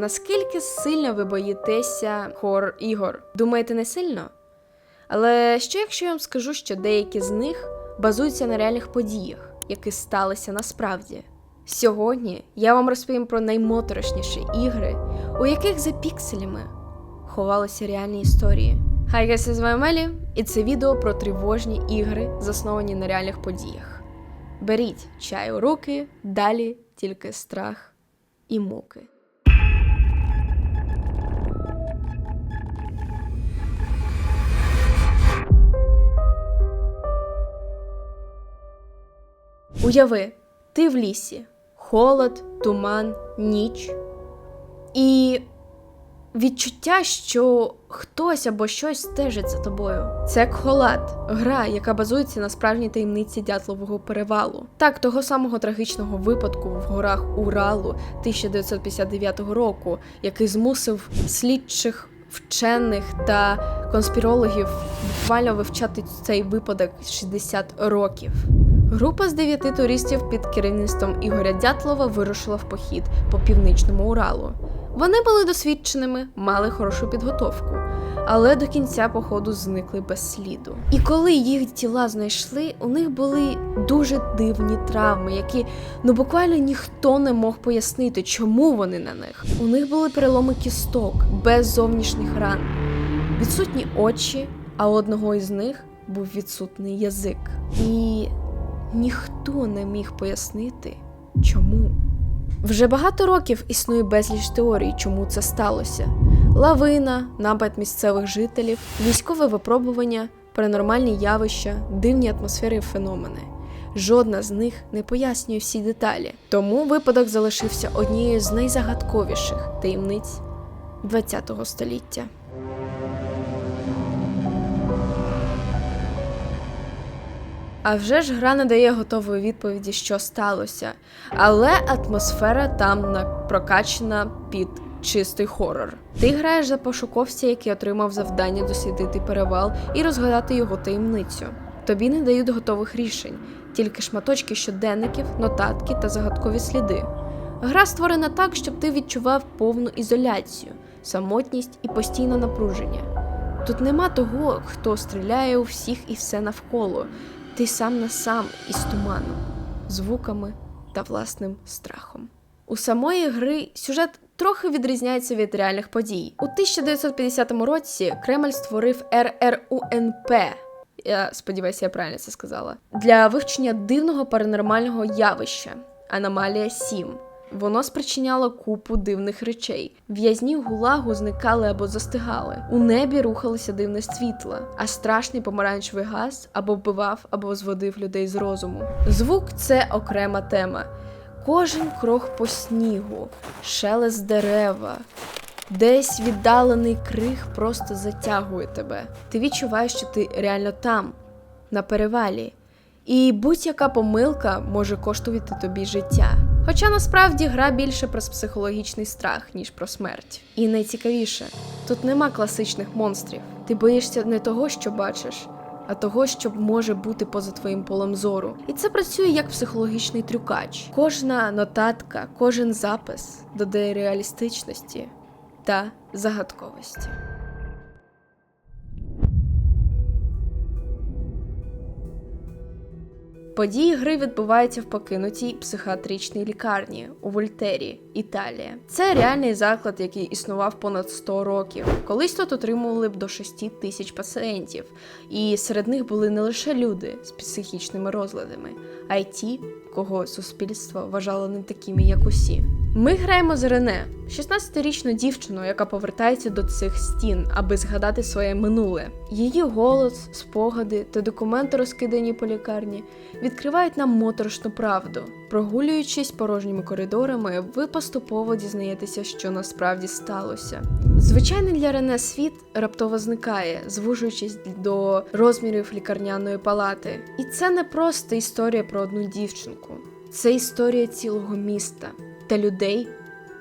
наскільки сильно ви боїтеся хор ігор? Думаєте, не сильно? Але що якщо я вам скажу, що деякі з них базуються на реальних подіях, які сталися насправді? Сьогодні я вам розповім про наймоторошніші ігри, у яких за пікселями ховалися реальні історії. Хай гайс, з вами Мелі, і це відео про тривожні ігри, засновані на реальних подіях. Беріть чай у руки, далі тільки страх і муки. Уяви, ти в лісі, холод, туман, ніч. І відчуття, що хтось або щось стежить за тобою. Це Кхолат, гра, яка базується на справжній таємниці Дятлового перевалу. Так, того самого трагічного випадку в горах Уралу 1959 року, який змусив слідчих. Вчених та конспірологів буквально вивчати цей випадок 60 років. Група з дев'яти туристів під керівництвом Ігоря Дятлова вирушила в похід по північному Уралу. Вони були досвідченими, мали хорошу підготовку, але до кінця походу зникли без сліду. І коли їх тіла знайшли, у них були дуже дивні травми, які ну буквально ніхто не мог пояснити, чому вони на них. У них були переломи кісток без зовнішніх ран, відсутні очі, а у одного із них був відсутний язик. І ніхто не міг пояснити, чому. Вже багато років існує безліч теорій, чому це сталося: лавина, напад місцевих жителів, військове випробування, паранормальні явища, дивні атмосфери і феномени. Жодна з них не пояснює всі деталі, тому випадок залишився однією з найзагадковіших таємниць ХХ століття. А вже ж гра не дає готової відповіді, що сталося, але атмосфера там на- прокачана під чистий хорор. Ти граєш за пошуковця, який отримав завдання дослідити перевал і розгадати його таємницю. Тобі не дають готових рішень, тільки шматочки щоденників, нотатки та загадкові сліди. Гра створена так, щоб ти відчував повну ізоляцію, самотність і постійне напруження. Тут нема того, хто стріляє у всіх і все навколо. Ти сам на сам із туманом, звуками та власним страхом. У самої гри сюжет трохи відрізняється від реальних подій. У 1950 році Кремль створив РРУНП. Я сподіваюся, я правильно це сказала. Для вивчення дивного паранормального явища Аномалія 7. Воно спричиняло купу дивних речей. В'язні гулагу зникали або застигали. У небі рухалося дивне світло, а страшний помаранчевий газ або вбивав, або зводив людей з розуму. Звук це окрема тема. Кожен крок по снігу, шелест дерева, десь віддалений крик просто затягує тебе. Ти відчуваєш, що ти реально там, на перевалі. І будь-яка помилка може коштувати тобі життя. Хоча насправді гра більше про психологічний страх, ніж про смерть. І найцікавіше, тут нема класичних монстрів. Ти боїшся не того, що бачиш, а того, що може бути поза твоїм полем зору. І це працює як психологічний трюкач. Кожна нотатка, кожен запис додає реалістичності та загадковості. Події гри відбуваються в покинутій психіатричній лікарні у Вольтері, Італія. Це реальний заклад, який існував понад 100 років. Колись тут отримували б до 6 тисяч пацієнтів, і серед них були не лише люди з психічними розладами, а й ті, кого суспільство вважало не такими, як усі. Ми граємо за Рене, 16-річну дівчину, яка повертається до цих стін, аби згадати своє минуле. Її голос, спогади та документи, розкидані по лікарні, відкривають нам моторошну правду. Прогулюючись порожніми коридорами, ви поступово дізнаєтеся, що насправді сталося. Звичайний для Рене світ раптово зникає, звужуючись до розмірів лікарняної палати. І це не просто історія про одну дівчинку, це історія цілого міста та людей,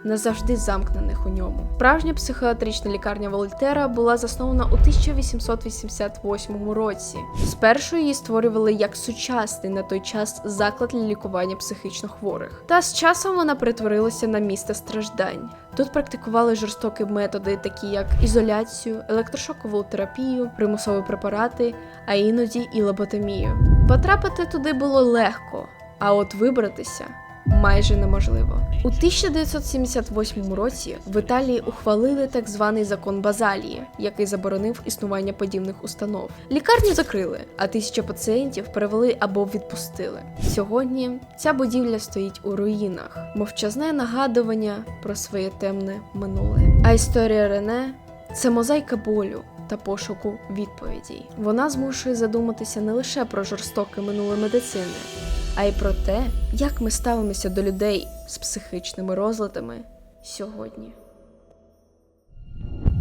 назавжди замкнених у ньому. Справжня психіатрична лікарня Вольтера була заснована у 1888 році. Спершу її створювали як сучасний на той час заклад для лікування психічно хворих. Та з часом вона перетворилася на місце страждань. Тут практикували жорстокі методи, такі як ізоляцію, електрошокову терапію, примусові препарати, а іноді і лоботомію. Потрапити туди було легко, а от вибратися майже неможливо. У 1978 році в Італії ухвалили так званий закон Базалії, який заборонив існування подібних установ. Лікарню закрили, а тисяча пацієнтів перевели або відпустили. Сьогодні ця будівля стоїть у руїнах, мовчазне нагадування про своє темне минуле. А історія Рене це мозаїка болю. Та пошуку відповідей. Вона змушує задуматися не лише про жорстоке минуле медицини, а й про те, як ми ставимося до людей з психічними розладами сьогодні.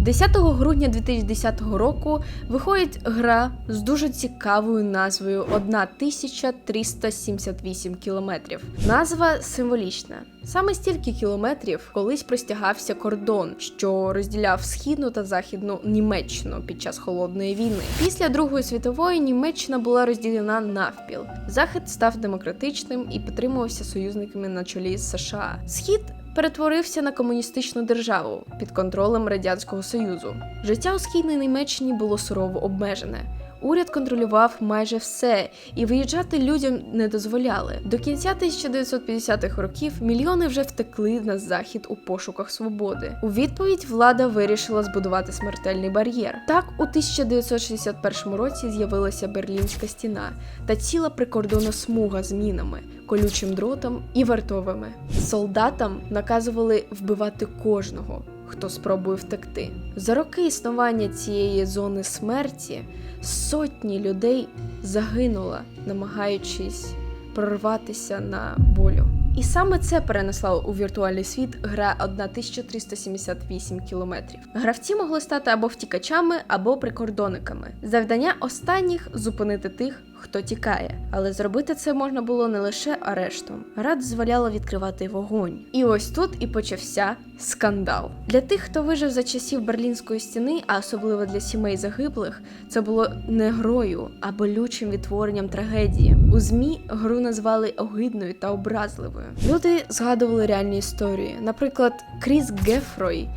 10 грудня 2010 року виходить гра з дуже цікавою назвою 1378 кілометрів. Назва символічна. Саме стільки кілометрів колись простягався кордон, що розділяв східну та західну Німеччину під час холодної війни. Після Другої світової Німеччина була розділена навпіл. Захід став демократичним і підтримувався союзниками на чолі з США. Схід перетворився на комуністичну державу під контролем радянського союзу. Життя у східній Німеччині було сурово обмежене. Уряд контролював майже все, і виїжджати людям не дозволяли. До кінця 1950-х років мільйони вже втекли на захід у пошуках свободи. У відповідь влада вирішила збудувати смертельний бар'єр. Так, у 1961 році з'явилася Берлінська стіна та ціла прикордонна смуга з мінами, колючим дротом і вартовими. Солдатам наказували вбивати кожного. Хто спробує втекти за роки існування цієї зони смерті сотні людей загинуло, намагаючись прорватися на волю. І саме це перенесла у віртуальний світ гра 1378 кілометрів. Гравці могли стати або втікачами, або прикордонниками. Завдання останніх зупинити тих, хто тікає, але зробити це можна було не лише арештом. Гра дозволяла відкривати вогонь. І ось тут і почався скандал. Для тих, хто вижив за часів Берлінської стіни, а особливо для сімей загиблих, це було не грою, а болючим відтворенням трагедії. У змі гру назвали огидною та образливою. Люди згадували реальні історії. Наприклад, Кріс Гефрой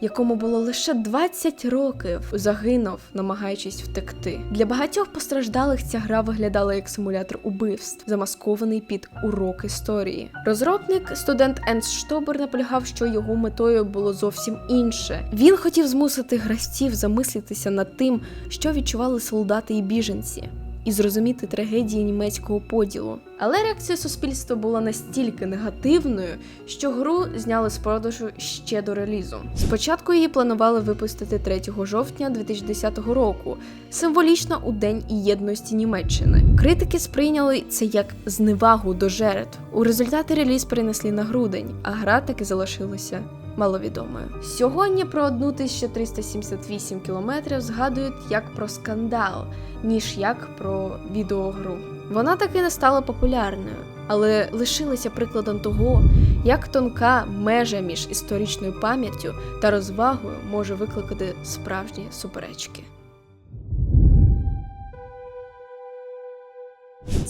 якому було лише 20 років, загинув, намагаючись втекти. Для багатьох постраждалих ця гра виглядала як симулятор убивств, замаскований під урок історії. Розробник, студент Енс Штобер, наполягав, що його метою було зовсім інше. Він хотів змусити гравців замислитися над тим, що відчували солдати і біженці. І зрозуміти трагедії німецького поділу. Але реакція суспільства була настільки негативною, що гру зняли з продажу ще до релізу. Спочатку її планували випустити 3 жовтня 2010 року, символічно у День єдності Німеччини. Критики сприйняли це як зневагу до жертв. У результаті реліз перенесли на грудень, а гра таки залишилася маловідомою. Сьогодні про 1378 кілометрів згадують як про скандал, ніж як про відеогру. Вона таки не стала популярною, але лишилася прикладом того, як тонка межа між історичною пам'яттю та розвагою може викликати справжні суперечки.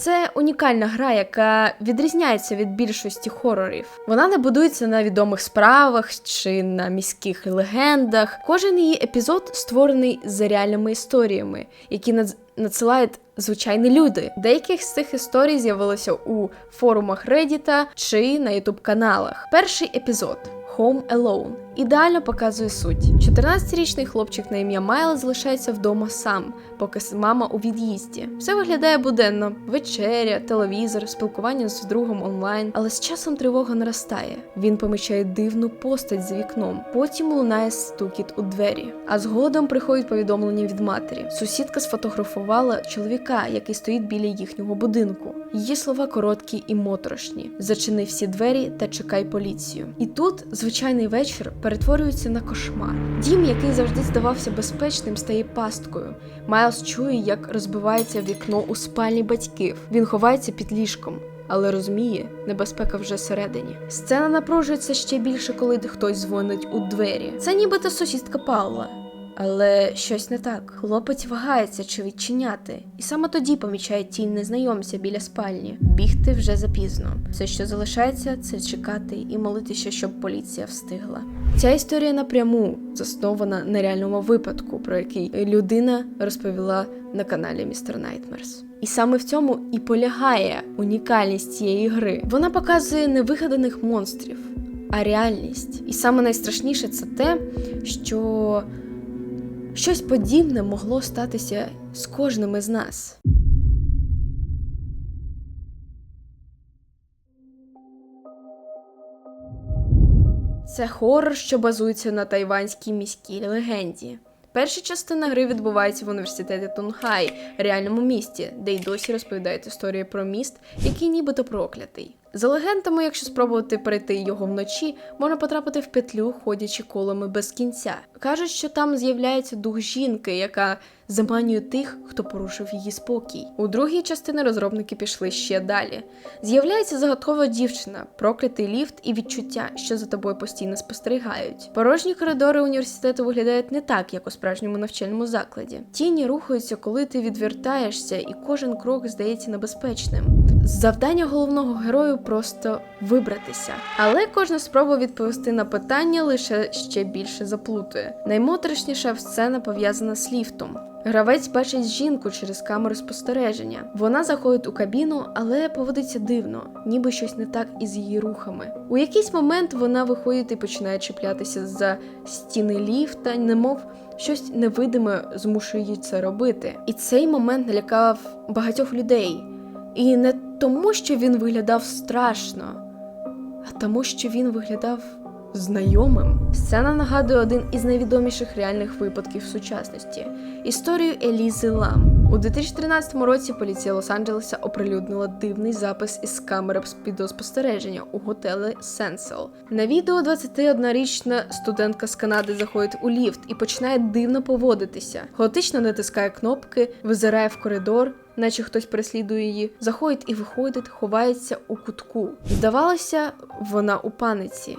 Це унікальна гра, яка відрізняється від більшості хорорів. Вона не будується на відомих справах чи на міських легендах. Кожен її епізод створений за реальними історіями, які надз... надсилають звичайні люди. Деяких з цих історій з'явилися у форумах Reddit чи на youtube каналах. Перший епізод. Home Alone ідеально показує суть. 14-річний хлопчик на ім'я Майл залишається вдома сам, поки мама у від'їзді. Все виглядає буденно: вечеря, телевізор, спілкування з другом онлайн. Але з часом тривога наростає. Він помічає дивну постать за вікном. Потім лунає стукіт у двері. А згодом приходить повідомлення від матері. Сусідка сфотографувала чоловіка, який стоїть біля їхнього будинку. Її слова короткі і моторошні. Зачини всі двері та чекай поліцію. І тут звичайний вечір перетворюється на кошмар. Дім, який завжди здавався безпечним, стає пасткою. Майлз чує, як розбивається вікно у спальні батьків. Він ховається під ліжком. але розуміє, небезпека вже всередині. Сцена напружується ще більше, коли хтось дзвонить у двері. Це нібито сусідка Паула. Але щось не так. Хлопець вагається чи відчиняти, і саме тоді помічає тінь незнайомця біля спальні. Бігти вже запізно. Все, що залишається, це чекати і молитися, щоб поліція встигла. Ця історія напряму заснована на реальному випадку, про який людина розповіла на каналі Містер Найтмерс. І саме в цьому і полягає унікальність цієї гри. Вона показує не вигаданих монстрів, а реальність. І саме найстрашніше це те, що щось подібне могло статися з кожним із нас. Це хорор, що базується на тайванській міській легенді. Перша частина гри відбувається в університеті Тунхай, реальному місті, де й досі розповідають історії про міст, який нібито проклятий. За легендами, якщо спробувати перейти його вночі, можна потрапити в петлю, ходячи колами без кінця. Кажуть, що там з'являється дух жінки, яка заманює тих, хто порушив її спокій. У другій частині розробники пішли ще далі. З'являється загадкова дівчина, проклятий ліфт і відчуття, що за тобою постійно спостерігають. Порожні коридори університету виглядають не так, як у справжньому навчальному закладі. Тіні рухаються, коли ти відвертаєшся, і кожен крок здається небезпечним. Завдання головного герою просто вибратися. Але кожна спроба відповісти на питання лише ще більше заплутує. Наймоторишніша сцена пов'язана з ліфтом. Гравець бачить жінку через камеру спостереження. Вона заходить у кабіну, але поводиться дивно, ніби щось не так із її рухами. У якийсь момент вона виходить і починає чіплятися за стіни ліфта, немов щось невидиме змушує її це робити. І цей момент налякав багатьох людей. І не тому, що він виглядав страшно, а тому, що він виглядав знайомим. Сцена нагадує один із найвідоміших реальних випадків сучасності історію Елізи Лам. У 2013 році поліція Лос-Анджелеса оприлюднила дивний запис із камери відеоспостереження у готелі Сенсел. На відео 21-річна студентка з Канади заходить у ліфт і починає дивно поводитися. Хаотично натискає кнопки, визирає в коридор. Наче хтось переслідує її, заходить і виходить, ховається у кутку. Здавалося, вона у паниці,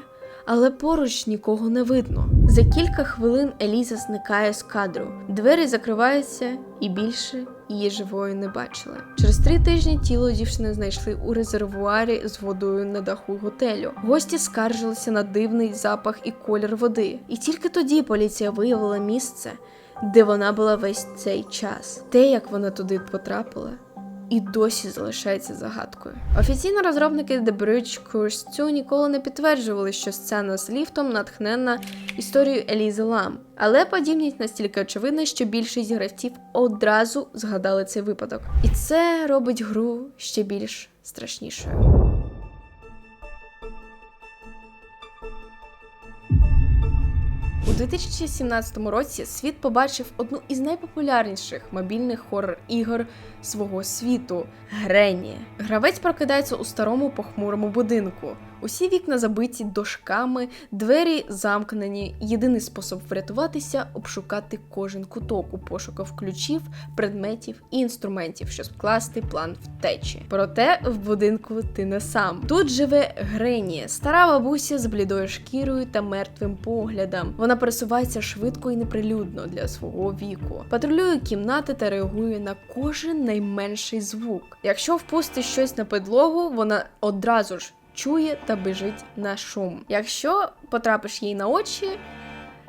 але поруч нікого не видно. За кілька хвилин Еліза зникає з кадру. Двері закриваються і більше її живою не бачили. Через три тижні тіло дівчини знайшли у резервуарі з водою на даху готелю. Гості скаржилися на дивний запах і колір води. І тільки тоді поліція виявила місце, де вона була весь цей час. Те, як вона туди потрапила, і досі залишається загадкою. Офіційно розробники The Bridge Curse 2 ніколи не підтверджували, що сцена з ліфтом натхнена історією Елізи Лам, але подібність настільки очевидна, що більшість гравців одразу згадали цей випадок. І це робить гру ще більш страшнішою. У 2017 році світ побачив одну із найпопулярніших мобільних хоррор-ігор свого світу Грені. Гравець прокидається у старому похмурому будинку. Усі вікна забиті дошками, двері замкнені. Єдиний спосіб врятуватися обшукати кожен куток у пошуках ключів, предметів і інструментів, щоб скласти план втечі. Проте в будинку ти не сам. Тут живе Грені, стара бабуся з блідою шкірою та мертвим поглядом. Вона пересувається швидко і неприлюдно для свого віку. Патрулює кімнати та реагує на кожен найменший звук. Якщо впустиш щось на підлогу, вона одразу ж чує та біжить на шум. Якщо потрапиш їй на очі,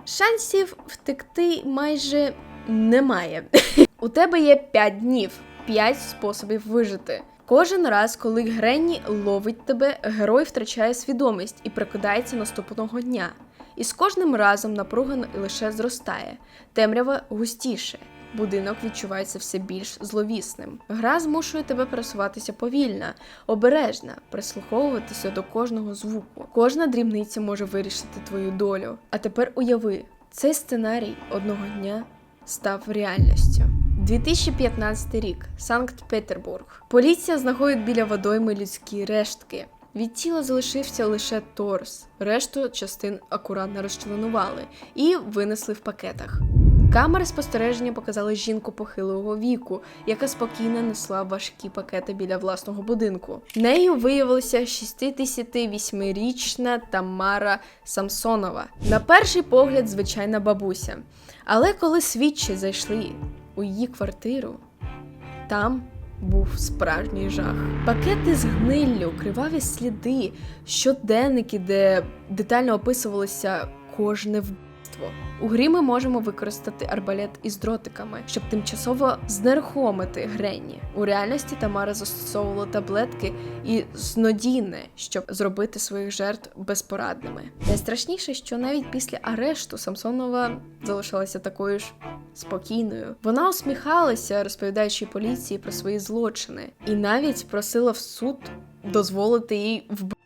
шансів втекти майже немає. У тебе є 5 днів, 5 способів вижити. Кожен раз, коли Гренні ловить тебе, герой втрачає свідомість і прокидається наступного дня. І з кожним разом напруга лише зростає, темрява густіше. Будинок відчувається все більш зловісним. Гра змушує тебе пересуватися повільно, обережно, прислуховуватися до кожного звуку. Кожна дрібниця може вирішити твою долю. А тепер уяви, цей сценарій одного дня став реальністю. 2015 рік, Санкт-Петербург. Поліція знаходить біля водойми людські рештки. Від тіла залишився лише торс, решту частин акуратно розчленували і винесли в пакетах. Камери спостереження показали жінку похилого віку, яка спокійно несла важкі пакети біля власного будинку. Нею виявилася 68-річна Тамара Самсонова. На перший погляд, звичайна бабуся. Але коли слідчі зайшли у її квартиру, там був справжній жах. Пакети з гниллю, криваві сліди, щоденники, де детально описувалося кожне вбивство. У грі ми можемо використати арбалет із дротиками, щоб тимчасово знерухомити Гренні. У реальності Тамара застосовувала таблетки і знодійне, щоб зробити своїх жертв безпорадними. Найстрашніше, що навіть після арешту Самсонова залишалася такою ж спокійною. Вона усміхалася, розповідаючи поліції про свої злочини, і навіть просила в суд дозволити їй вбити.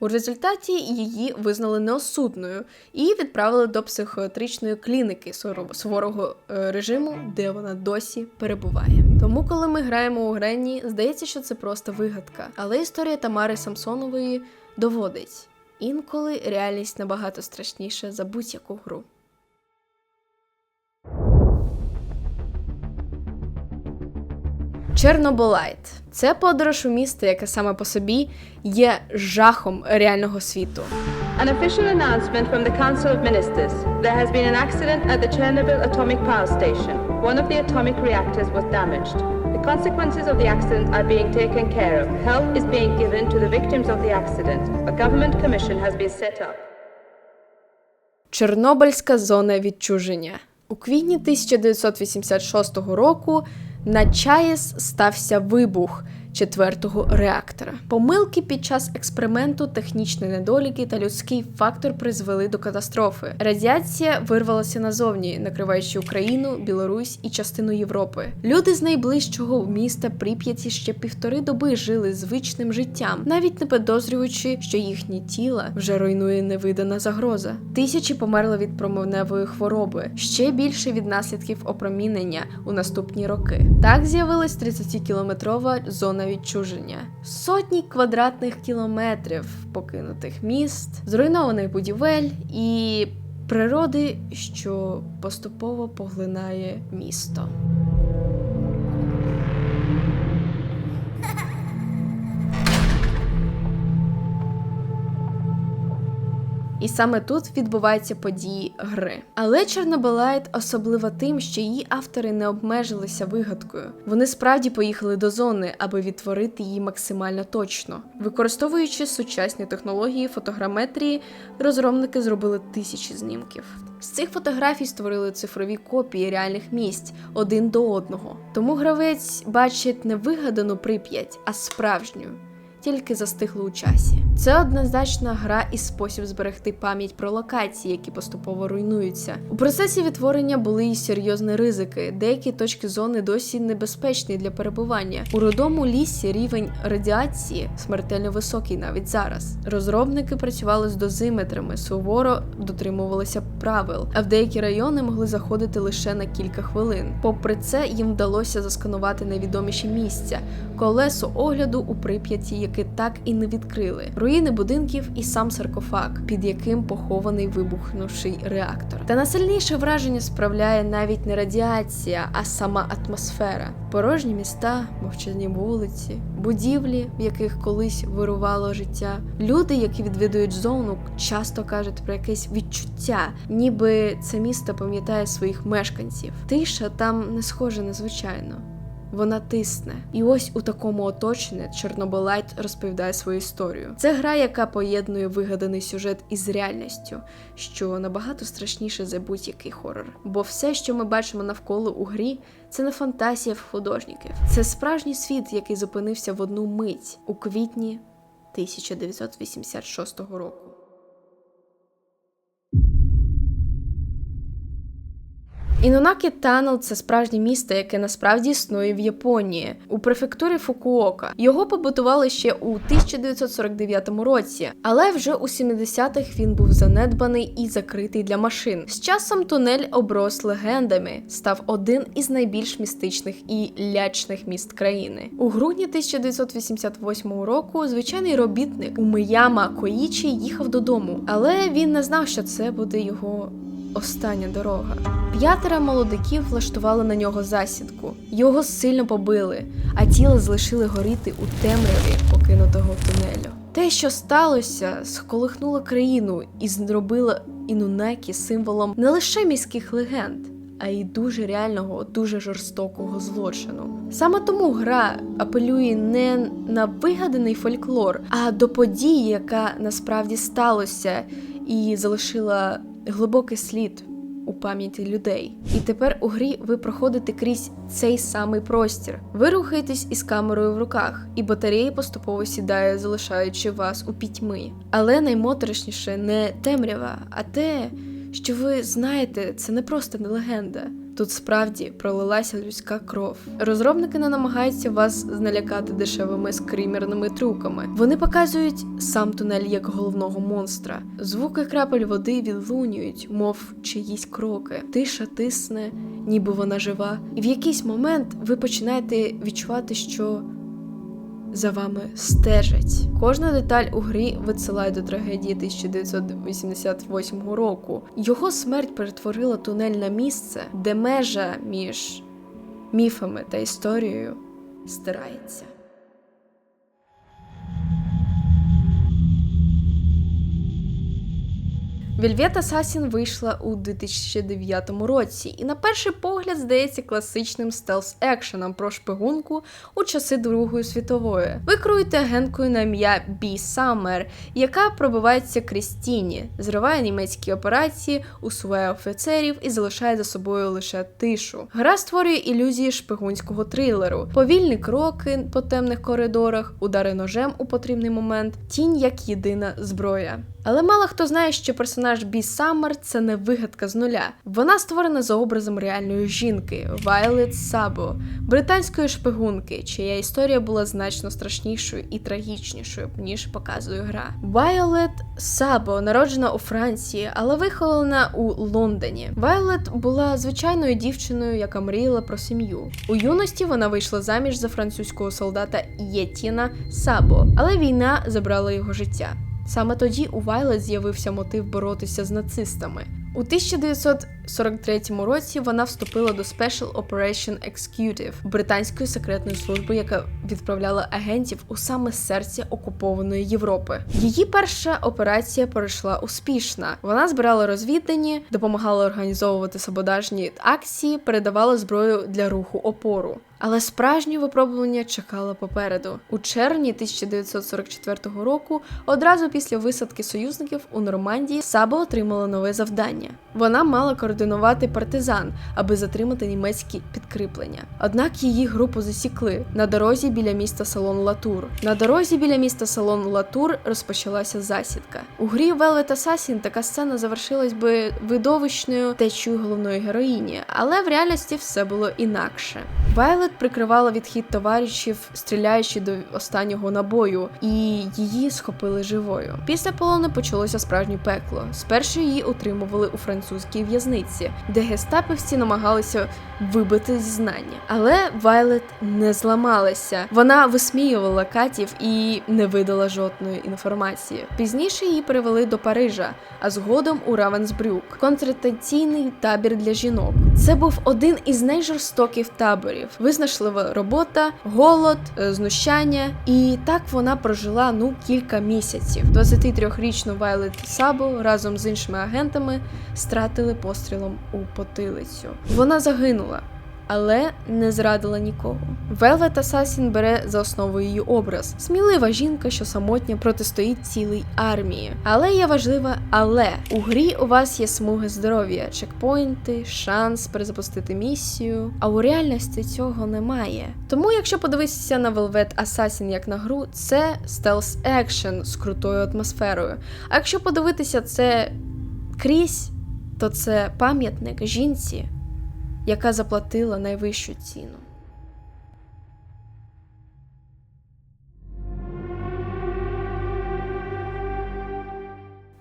У результаті її визнали неосудною і відправили до психіатричної клініки суворого е, режиму, де вона досі перебуває. Тому, коли ми граємо у Гренні, здається, що це просто вигадка. Але історія Тамари Самсонової доводить інколи реальність набагато страшніша за будь-яку гру. Чорноболайт це подорож у місто, яке саме по собі є жахом реального світу. An official announcement from the Council of Ministers. There has been an accident at the Chernobyl atomic power station. One of the atomic reactors was damaged. The consequences of the accident are being taken care of. Help is being given to the victims of the accident. A government commission has been set up. Чорнобильська зона відчуження. У квітні 1986 року на чаєс стався вибух четвертого реактора. Помилки під час експерименту, технічні недоліки та людський фактор призвели до катастрофи. Радіація вирвалася назовні, накриваючи Україну, Білорусь і частину Європи. Люди з найближчого міста Прип'яті ще півтори доби жили звичним життям, навіть не підозрюючи, що їхні тіла вже руйнує невидана загроза. Тисячі померли від променевої хвороби, ще більше від наслідків опромінення у наступні роки. Так з'явилась 30-кілометрова зона відчуження, сотні квадратних кілометрів покинутих міст, зруйнованих будівель і природи, що поступово поглинає місто. І саме тут відбуваються події гри. Але Чорнобилайт особлива тим, що її автори не обмежилися вигадкою. Вони справді поїхали до зони, аби відтворити її максимально точно. Використовуючи сучасні технології фотограметрії, розробники зробили тисячі знімків. З цих фотографій створили цифрові копії реальних місць один до одного. Тому гравець бачить не вигадану прип'ять, а справжню тільки застигли у часі. Це однозначна гра і спосіб зберегти пам'ять про локації, які поступово руйнуються. У процесі відтворення були й серйозні ризики. Деякі точки зони досі небезпечні для перебування. У родому лісі рівень радіації смертельно високий навіть зараз. Розробники працювали з дозиметрами, суворо дотримувалися правил, а в деякі райони могли заходити лише на кілька хвилин. Попри це, їм вдалося засканувати найвідоміші місця, колесо огляду у Прип'яті, яке так і не відкрили, руїни будинків і сам саркофаг, під яким похований вибухнувший реактор. Та найсильніше враження справляє навіть не радіація, а сама атмосфера. Порожні міста, мовчазні вулиці, будівлі, в яких колись вирувало життя. Люди, які відвідують зону, часто кажуть про якесь відчуття, ніби це місто пам'ятає своїх мешканців. Тиша там не схожа на звичайну. Вона тисне, і ось у такому оточенні Чорнобилайт розповідає свою історію. Це гра, яка поєднує вигаданий сюжет із реальністю, що набагато страшніше за будь-який хорор. Бо все, що ми бачимо навколо у грі, це не фантазія в художників. Це справжній світ, який зупинився в одну мить у квітні 1986 року. Інонакі Танел це справжнє місто, яке насправді існує в Японії у префектурі Фукуока. Його побудували ще у 1949 році, але вже у 70-х він був занедбаний і закритий для машин. З часом тунель оброс легендами, став один із найбільш містичних і лячних міст країни. У грудні 1988 року звичайний робітник Умияма Коїчі їхав додому, але він не знав, що це буде його остання дорога. П'ятеро молодиків влаштували на нього засідку. Його сильно побили, а тіло залишили горіти у темряві покинутого тунелю. Те, що сталося, сколихнуло країну і зробило Інунакі символом не лише міських легенд, а й дуже реального, дуже жорстокого злочину. Саме тому гра апелює не на вигаданий фольклор, а до події, яка насправді сталося, і залишила глибокий слід у пам'яті людей. І тепер у грі ви проходите крізь цей самий простір. Ви рухаєтесь із камерою в руках, і батарея поступово сідає, залишаючи вас у пітьми. Але наймоторошніше не темрява, а те, що ви знаєте, це не просто не легенда. Тут справді пролилася людська кров. Розробники не намагаються вас знелякати дешевими скримерними трюками. Вони показують сам тунель як головного монстра. Звуки крапель води відлунюють, мов чиїсь кроки. Тиша тисне, ніби вона жива. І в якийсь момент ви починаєте відчувати, що за вами стежать. Кожна деталь у грі відсилає до трагедії 1988 року. Його смерть перетворила тунель на місце, де межа між міфами та історією стирається. Вельвет Assassin вийшла у 2009 році, і на перший погляд здається класичним стелс екшеном про шпигунку у часи Другої світової. Ви керуєте агенткою на ім'я Бі Саммер, яка пробивається крізь тіні, зриває німецькі операції, усуває офіцерів і залишає за собою лише тишу. Гра створює ілюзії шпигунського трилеру, повільні кроки по темних коридорах, удари ножем у потрібний момент, тінь як єдина зброя. Але мало хто знає, що персонаж Бі Саммер це не вигадка з нуля. Вона створена за образом реальної жінки Вайлет Сабо, британської шпигунки, чия історія була значно страшнішою і трагічнішою, ніж показує гра. Вайолет Сабо народжена у Франції, але вихована у Лондоні. Вайолет була звичайною дівчиною, яка мріяла про сім'ю. У юності вона вийшла заміж за французького солдата Єтіна Сабо, але війна забрала його життя. Саме тоді у Вайлет з'явився мотив боротися з нацистами. У 1943 році вона вступила до Special Operation Executive британської секретної служби, яка відправляла агентів у саме серце окупованої Європи. Її перша операція пройшла успішно. Вона збирала розвіддані, допомагала організовувати саботажні акції, передавала зброю для руху опору. Але справжнє випробування чекало попереду. У червні 1944 року, одразу після висадки союзників у Нормандії, Саба отримала нове завдання. Вона мала координувати партизан, аби затримати німецькі підкріплення. Однак її групу засікли на дорозі біля міста Салон Латур. На дорозі біля міста Салон Латур розпочалася засідка. У грі Velvet Assassin така сцена завершилась би видовищною течою головної героїні, але в реальності все було інакше. Вайлет прикривала відхід товаришів, стріляючи до останнього набою, і її схопили живою. Після полону почалося справжнє пекло. Спершу її утримували у французькій в'язниці, де гестапівці намагалися вибити зізнання. Але Вайлет не зламалася. Вона висміювала катів і не видала жодної інформації. Пізніше її перевели до Парижа, а згодом у Равенсбрюк, концентраційний табір для жінок. Це був один із найжорстоких таборів. Визнашлива робота, голод, е, знущання, і так вона прожила ну кілька місяців. 23-річну Вайлет Сабо разом з іншими агентами стратили пострілом у потилицю. Вона загинула. Але не зрадила нікого. Velvet Assassin бере за основу її образ. Смілива жінка, що самотня протистоїть цілій армії. Але є важливе, але у грі у вас є смуги здоров'я, чекпоінти, шанс перезапустити місію. А у реальності цього немає. Тому, якщо подивитися на Velvet Assassin як на гру, це стелс екшен з крутою атмосферою. А якщо подивитися це крізь, то це пам'ятник жінці яка заплатила найвищу ціну.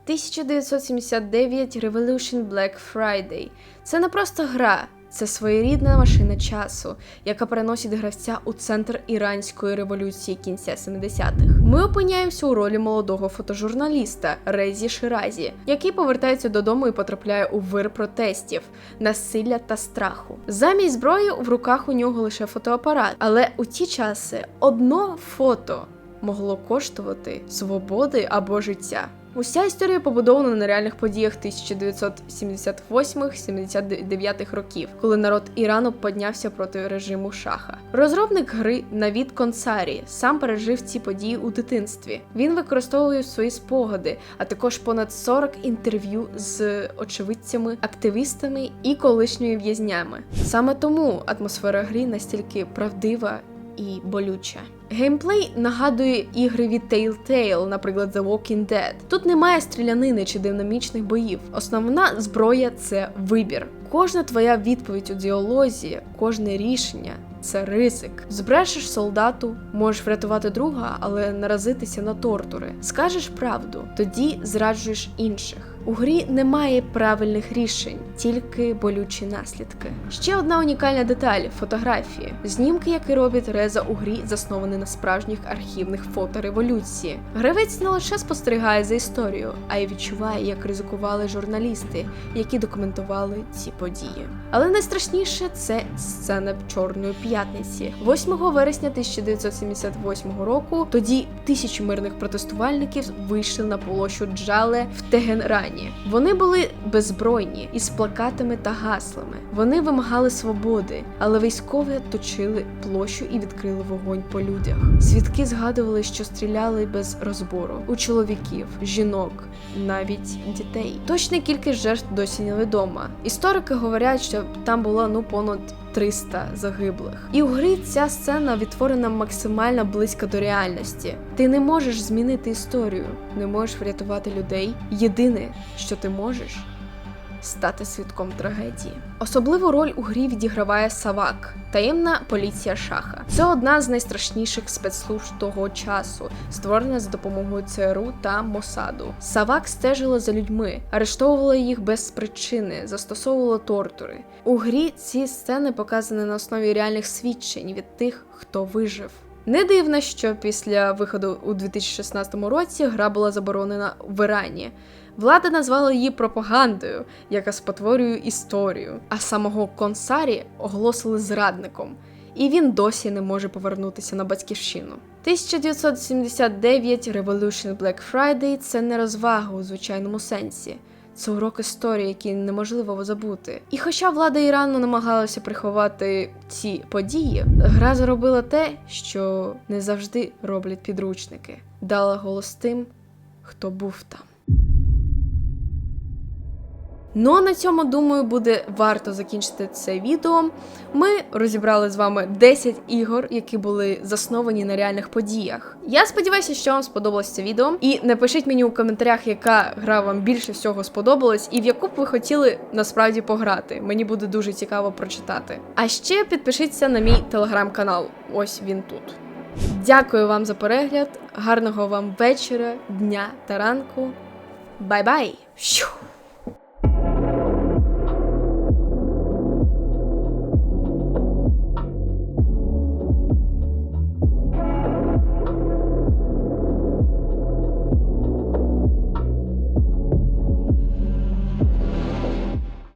«1979 Revolution Black Friday. Це не просто гра, це своєрідна машина часу, яка переносить гравця у центр іранської революції кінця 70-х. Ми опиняємося у ролі молодого фотожурналіста Резі Ширазі, який повертається додому і потрапляє у вир протестів, насилля та страху. Замість зброї в руках у нього лише фотоапарат, але у ті часи одно фото могло коштувати свободи або життя. Уся історія побудована на реальних подіях 1978-79 років, коли народ Ірану піднявся проти режиму шаха. Розробник гри Навід Консарі сам пережив ці події у дитинстві. Він використовує свої спогади, а також понад 40 інтерв'ю з очевидцями, активістами і колишніми в'язнями. Саме тому атмосфера гри настільки правдива і болюча. Геймплей нагадує ігри від Telltale, наприклад, The Walking Dead. Тут немає стрілянини чи динамічних боїв. Основна зброя це вибір. Кожна твоя відповідь у діалозі, кожне рішення це ризик. Збрешеш солдату, можеш врятувати друга, але наразитися на тортури. Скажеш правду, тоді зраджуєш інших. У грі немає правильних рішень, тільки болючі наслідки. Ще одна унікальна деталь фотографії. Знімки, які робить Реза у грі, засновані на справжніх архівних фото революції. Гравець не лише спостерігає за історією, а й відчуває, як ризикували журналісти, які документували ці події. Але найстрашніше це сцена Чорної п'ятниці. 8 вересня 1978 року. Тоді тисячі мирних протестувальників вийшли на площу Джале в Тегенрані. Вони були беззбройні із плакатами та гаслами. Вони вимагали свободи, але військові оточили площу і відкрили вогонь по людях. Свідки згадували, що стріляли без розбору у чоловіків, жінок, навіть дітей. Точна кількість жертв досі невідома. Історики говорять, що там було ну понад 300 загиблих. І у грі ця сцена відтворена максимально близько до реальності. Ти не можеш змінити історію, не можеш врятувати людей. Єдине, що ти можеш. Стати свідком трагедії. Особливу роль у грі відіграває Савак, таємна поліція шаха. Це одна з найстрашніших спецслужб того часу, створена за допомогою ЦРУ та Мосаду. Савак стежила за людьми, арештовувала їх без причини, застосовувала тортури. У грі ці сцени показані на основі реальних свідчень від тих, хто вижив. Не дивно, що після виходу у 2016 році гра була заборонена в Ірані. Влада назвала її пропагандою, яка спотворює історію, а самого Консарі оголосили зрадником, і він досі не може повернутися на батьківщину. 1979 Revolution Black Friday це не розвага у звичайному сенсі. Це урок історії, який неможливо забути. І хоча влада Ірану намагалася приховати ці події, гра зробила те, що не завжди роблять підручники, дала голос тим, хто був там. Ну а на цьому, думаю, буде варто закінчити це відео. Ми розібрали з вами 10 ігор, які були засновані на реальних подіях. Я сподіваюся, що вам сподобалось це відео. І напишіть мені у коментарях, яка гра вам більше всього сподобалась, і в яку б ви хотіли насправді пограти. Мені буде дуже цікаво прочитати. А ще підпишіться на мій телеграм-канал. Ось він тут. Дякую вам за перегляд. Гарного вам вечора, дня та ранку. Бай-бай!